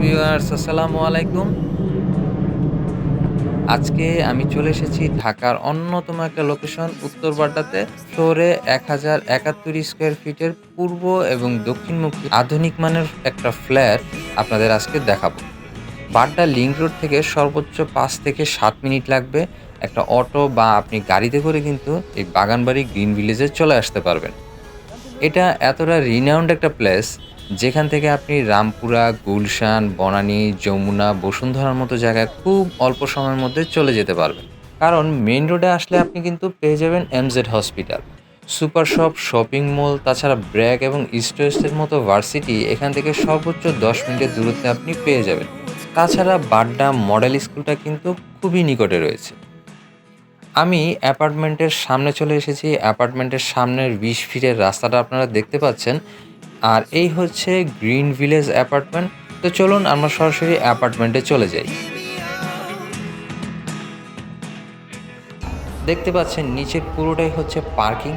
Viewers, আসসালামু আলাইকুম। আজকে আমি চলে এসেছি ঢাকার অন্যতম একটা লোকেশন উত্তর বাড্ডাতে। ফ্লোরে এক হাজার একাত্তর স্কোয়ার ফিটের পূর্ব এবং দক্ষিণমুখী আধুনিক মানের একটা ফ্ল্যাট আপনাদের আজকে দেখাবো। বাড্ডা লিঙ্ক রোড থেকে সর্বোচ্চ পাঁচ থেকে সাত মিনিট লাগবে। একটা অটো বা আপনি গাড়িতে করে কিন্তু এই বাগানবাড়ি গ্রিন ভিলেজে চলে আসতে পারবেন। এটা এতটা রিনাউন্ড একটা প্লেস যেখান থেকে আপনি রামপুরা, গুলশান, বনানী, যমুনা, বসুন্ধরার মতো জায়গায় খুব অল্প সময়ের মধ্যে চলে যেতে পারবেন। কারণ মেইন রোডে আসলে আপনি কিন্তু পেয়ে যাবেন MZ hospital super shop shopping mall তাছাড়া ব্র্যাক এবং ইস্টোয়েস্টের মতো ভার্সিটি এখান থেকে সর্বোচ্চ দশ মিনিটের দূরত্বে আপনি পেয়ে যাবেন। তাছাড়া বাড্ডা মডেল স্কুলটা কিন্তু খুবই নিকটে রয়েছে। আমি অ্যাপার্টমেন্টের সামনে চলে এসেছি। অ্যাপার্টমেন্টের সামনের বিশ ফিটের রাস্তাটা আপনারা দেখতে পাচ্ছেন। আর এই হচ্ছে গ্রিন ভিলেজ অ্যাপার্টমেন্ট। তো চলুন আমরা সরাসরি অ্যাপার্টমেন্টে চলে যাই। দেখতে পাচ্ছেন নিচের পুরোটাই হচ্ছে পার্কিং।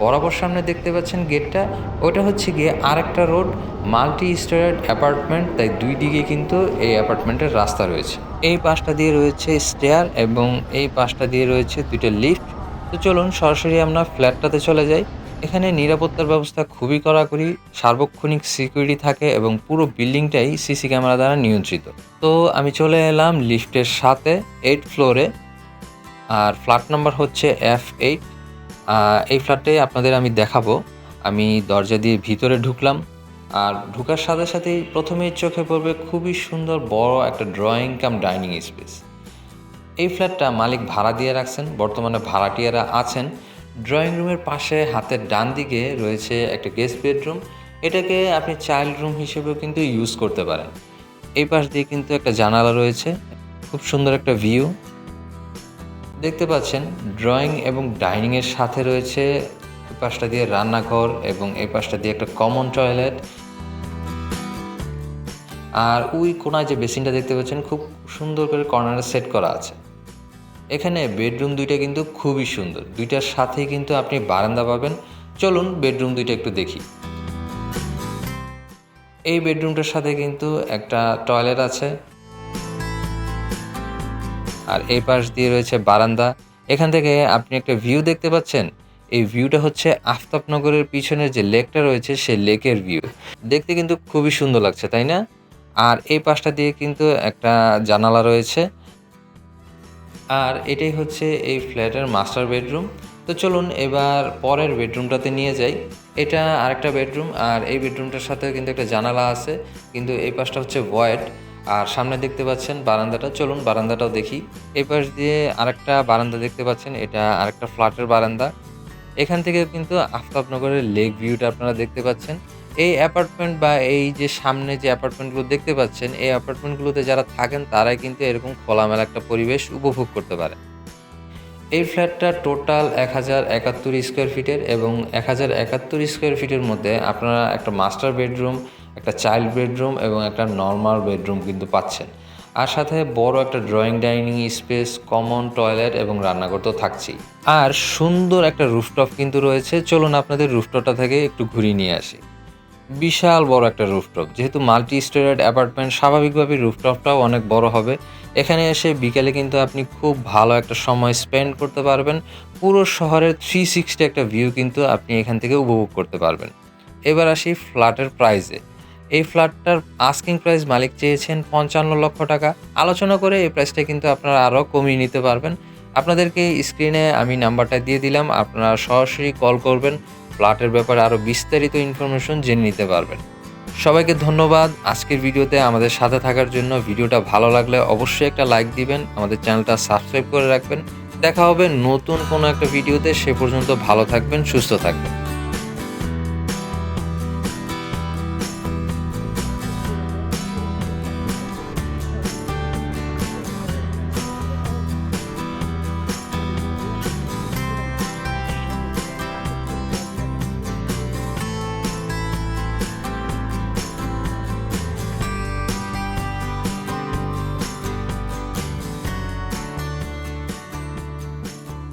বরাবর সামনে দেখতে পাচ্ছেন গেটটা। ওটা হচ্ছে গিয়ে আরেকটা রোড মাল্টি স্টোরেড অ্যাপার্টমেন্ট। তাই দুই দিকে কিন্তু এই অ্যাপার্টমেন্টের রাস্তা রয়েছে। এই পাশটা দিয়ে রয়েছে স্টেয়ার এবং এই পাশটা দিয়ে রয়েছে দুইটা লিফট। তো চলুন, সরাসরি আমরা ফ্ল্যাটটাতে চলে যাই। এখানে নিরাপত্তার ব্যবস্থা খুবই কড়াকড়ি, সার্বক্ষণিক সিকিউরিটি থাকে এবং পুরো বিল্ডিংটাই সিসি ক্যামেরা দ্বারা নিয়ন্ত্রিত। তো আমি চলে এলাম লিফটের সাথে, এইট ফ্লোরে। আর ফ্ল্যাট নাম্বার হচ্ছে এফ এইট এই ফ্ল্যাটটাই আপনাদের আমি দেখাবো। আমি দরজা দিয়ে ভিতরে ঢুকলাম। আর ঢুকার সাথে সাথেই প্রথমেই চোখে পড়বে খুবই সুন্দর বড় একটা ড্রয়িং কাম ডাইনিং স্পেস এই ফ্ল্যাটটা মালিক ভাড়া দিয়ে রাখছেন, বর্তমানে ভাড়াটিয়ারা আছেন। ড্রয়িং রুমের পাশে হাতের ডান দিকে রয়েছে একটা গেস্ট বেডরুম এটাকে আপনি চাইল্ড রুম হিসেবেও কিন্তু ইউজ করতে পারেন। এই পাশ দিয়ে কিন্তু একটা জানালা রয়েছে। খুব সুন্দর একটা ভিউ দেখতে পাচ্ছেন ড্রয়িং এবং ডাইনিংয়ের সাথে রয়েছে এই পাশটা দিয়ে রান্নাঘর এবং এই পাশটা দিয়ে একটা কমন টয়লেট আর ওই কোনায় যে বেসিনটা দেখতে পাচ্ছেন, খুব সুন্দর করে কর্নারে সেট করা আছে। এখানে বেডরুম দুইটা কিন্তু খুবই সুন্দর। দুইটার সাথেই কিন্তু আপনি বারান্দা পাবেন। চলুন বেডরুম দুইটা একটু দেখি। এই বেডরুমটার সাথে কিন্তু একটা টয়লেট আছে। আর এই পাশ দিয়ে রয়েছে বারান্দা। এখান থেকে আপনি একটা ভিউ দেখতে পাচ্ছেন। এই ভিউটা হচ্ছে আফতাবনগরের পিছনে যে লেকটা রয়েছে, সেই লেকের ভিউ দেখতে কিন্তু খুবই সুন্দর লাগছে, তাই না? আর এই পাশটা দিয়ে কিন্তু একটা জানালা রয়েছে। আর এটাই হচ্ছে এই ফ্ল্যাটের মাস্টার বেডরুম তো চলুন এবার পরের বেডরুমটাতে নিয়ে যাই। এটা আরেকটা বেডরুম আর এই বেডরুমটার সাথে কিন্তু একটা জানালা আছে। কিন্তু এই পাশটা হচ্ছে ভয়েড আর সামনে দেখতে পাচ্ছেন বারান্দাটা। চলুন বারান্দাটাও দেখি। এই পাশ দিয়ে আরেকটা বারান্দা দেখতে পাচ্ছেন। এটা আরেকটা ফ্ল্যাটের বারান্দা। এখান থেকে কিন্তু আফতাবনগরের লেক ভিউটা আপনারা দেখতে পাচ্ছেন। এই অ্যাপার্টমেন্ট বা এই যে সামনে যে অ্যাপার্টমেন্টগুলো দেখতে পাচ্ছেন, এই অ্যাপার্টমেন্টগুলোতে যারা থাকেন, তারাই কিন্তু এরকম খোলামেলা একটা পরিবেশ উপভোগ করতে পারে। এই ফ্ল্যাটটা টোটাল এক হাজার একাত্তর স্কোয়ার ফিটের এবং এক হাজার একাত্তর স্কোয়ার ফিটের মধ্যে আপনারা একটা মাস্টার বেডরুম একটা চাইল্ড বেডরুম এবং একটা নর্মাল বেডরুম কিন্তু পাচ্ছেন। আর সাথে বড় একটা drawing dining space common toilet এবং রান্নাঘর তো থাকছেই। আর সুন্দর একটা রুফটপ কিন্তু রয়েছে। চলুন আপনাদের রুফটপটা থেকে একটু ঘুরিয়ে নিয়ে আসি। বিশাল বড় একটা রুফটপ যেহেতু মাল্টি স্টোরেড অ্যাপার্টমেন্ট স্বাভাবিকভাবে রুফটপটাও অনেক বড় হবে। এখানে এসে বিকেলে কিন্তু আপনি খুব ভালো একটা সময় স্পেন্ড করতে পারবেন। পুরো শহরের থ্রি সিক্সটি একটা ভিউ কিন্তু আপনি এখান থেকে উপভোগ করতে পারবেন। এবার আসি ফ্ল্যাটের প্রাইসে এই ফ্ল্যাটটার আস্কিং প্রাইস মালিক চেয়েছেন পঞ্চান্ন লক্ষ টাকা। আলোচনা করে এই প্রাইসটা কিন্তু আপনারা আরও কমিয়ে নিতে পারবেন। আপনাদেরকে স্ক্রিনে আমি নাম্বারটা দিয়ে দিলাম, আপনারা সরাসরি কল করবেন, ফ্ল্যাটের ব্যাপারে আরও বিস্তারিত ইনফরমেশন জেনে নিতে পারবেন। সবাইকে ধন্যবাদ, আজকের ভিডিওতে আমাদের সাথে থাকার জন্য। ভিডিওটা ভালো লাগলে অবশ্যই একটা লাইক দিবেন, আমাদের চ্যানেলটা সাবস্ক্রাইব করে রাখবেন। দেখা হবে নতুন কোনো একটা ভিডিওতে, সে পর্যন্ত ভালো থাকবেন, সুস্থ থাকবেন।